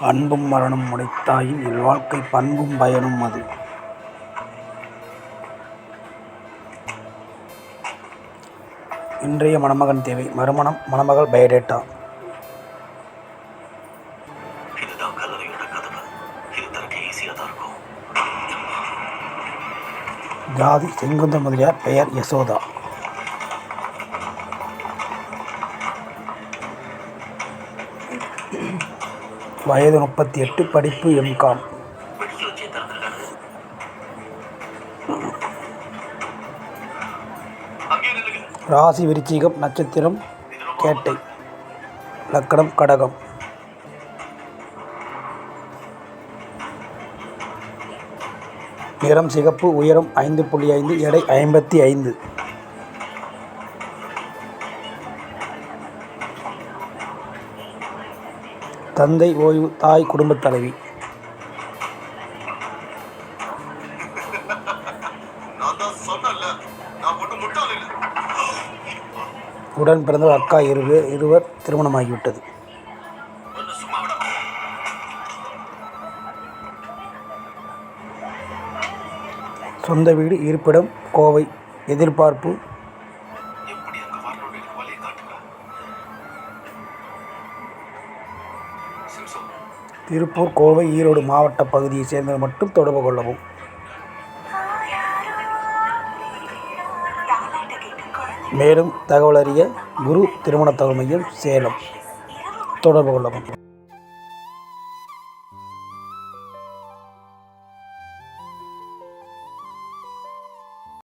அன்பும் மரணம் உடைத்தாயின் இல்வாழ்க்கை பண்பும் பயனும் அது. இன்றைய மணமகன் தேவை. மறுமணம் மணமகள் பயோடேட்டா. ஜாதி செங்குந்த முதலியார் பெயர் யசோதா. வயது முப்பத்தி எட்டு படிப்பு எம்காம் ராசி விருச்சிகம் நட்சத்திரம் கேட்டை லக்கணம் கடகம். நிறம் சிகப்பு உயரம் ஐந்து புள்ளி ஐந்து எடை ஐம்பத்தி ஐந்து. தந்தை ஓய்வு தாய் குடும்பத் தலைவி. உடன் பிறந்தவர் அக்கா இருவர் இருவர் திருமணமாகிவிட்டது. சொந்த வீடு இருப்பிடம் கோவை. எதிர்பார்ப்பு திருப்பூர் கோவை ஈரோடு மாவட்ட பகுதியைச் சேர்ந்தவர் மட்டும் தொடர்பு கொள்ளவும். மேலும் தகவல் அறிய குரு திருமண தகவல் மையம் சேலம். தொடர்பு கொள்ளவும்.